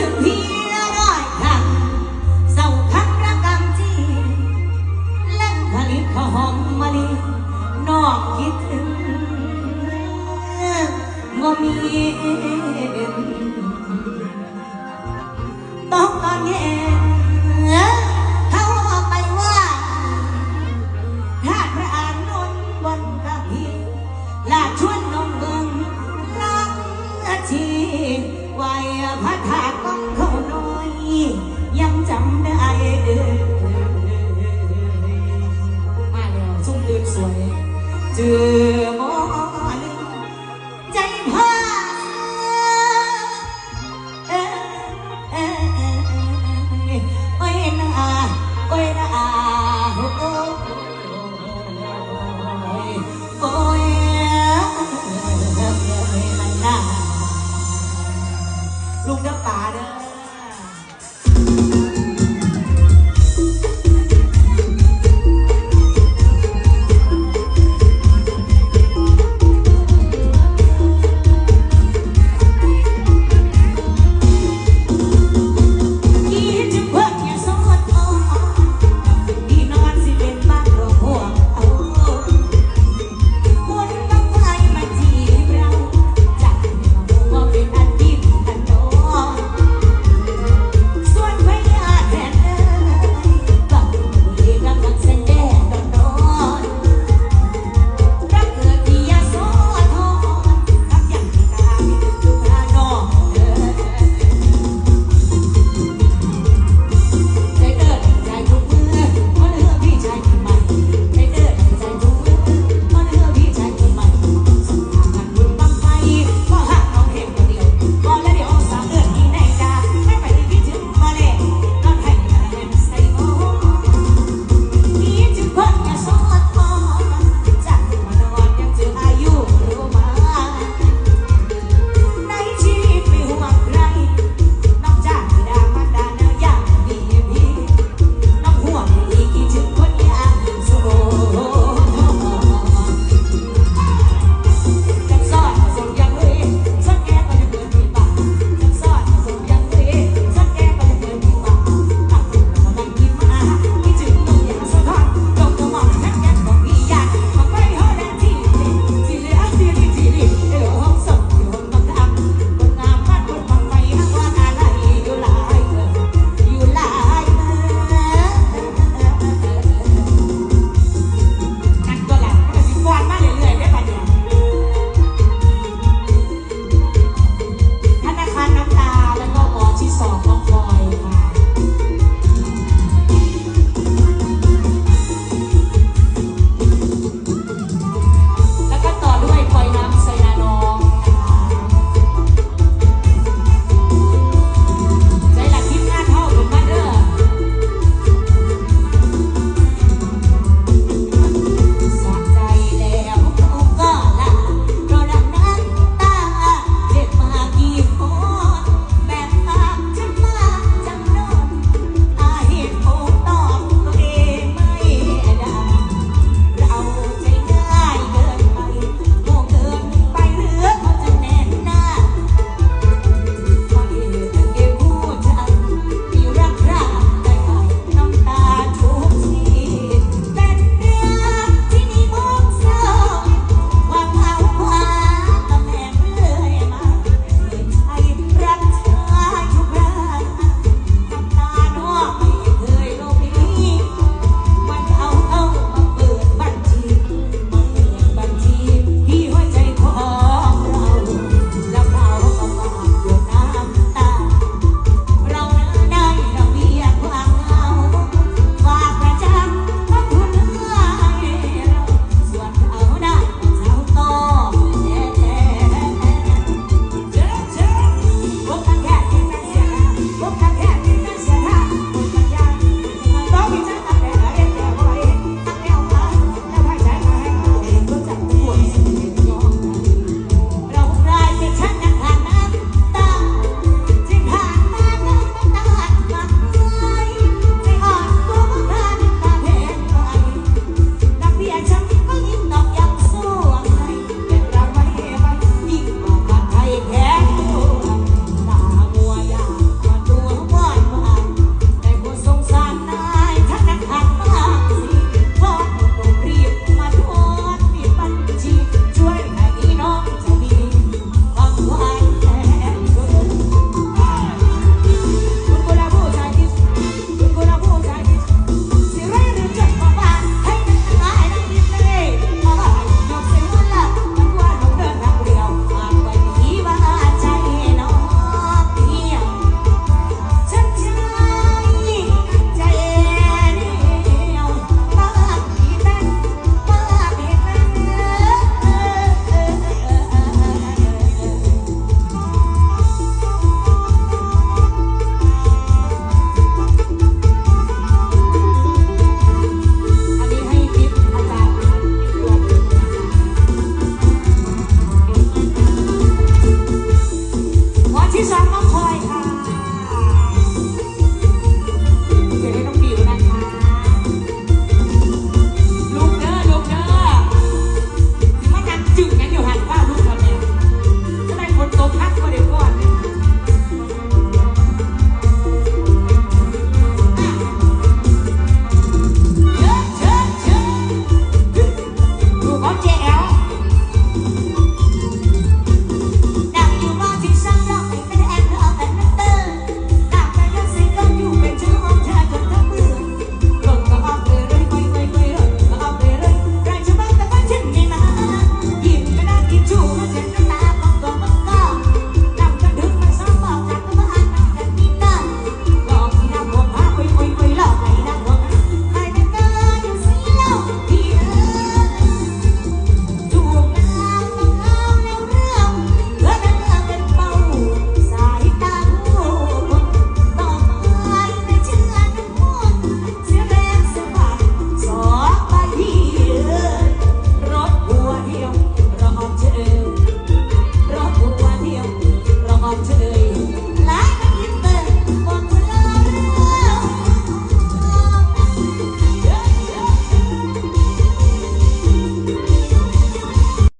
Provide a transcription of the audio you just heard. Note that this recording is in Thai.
ถึงพี่ร้อยครั้งเศร้าครั้งระกำจีแหล่งผลิตข้าวหอมมะลิน้องคิดถึงบ่มีตกตอนเย็นเขาออกไปว่าถ้าพระอานนท์บนกระพีลาชวนน้องเบิงลังอาชีไว้พระธาตุของเขาน้อย ยังจำได้เด้อมาแล้วสุ่มตื่นสวย เจอหมอนใจเธอ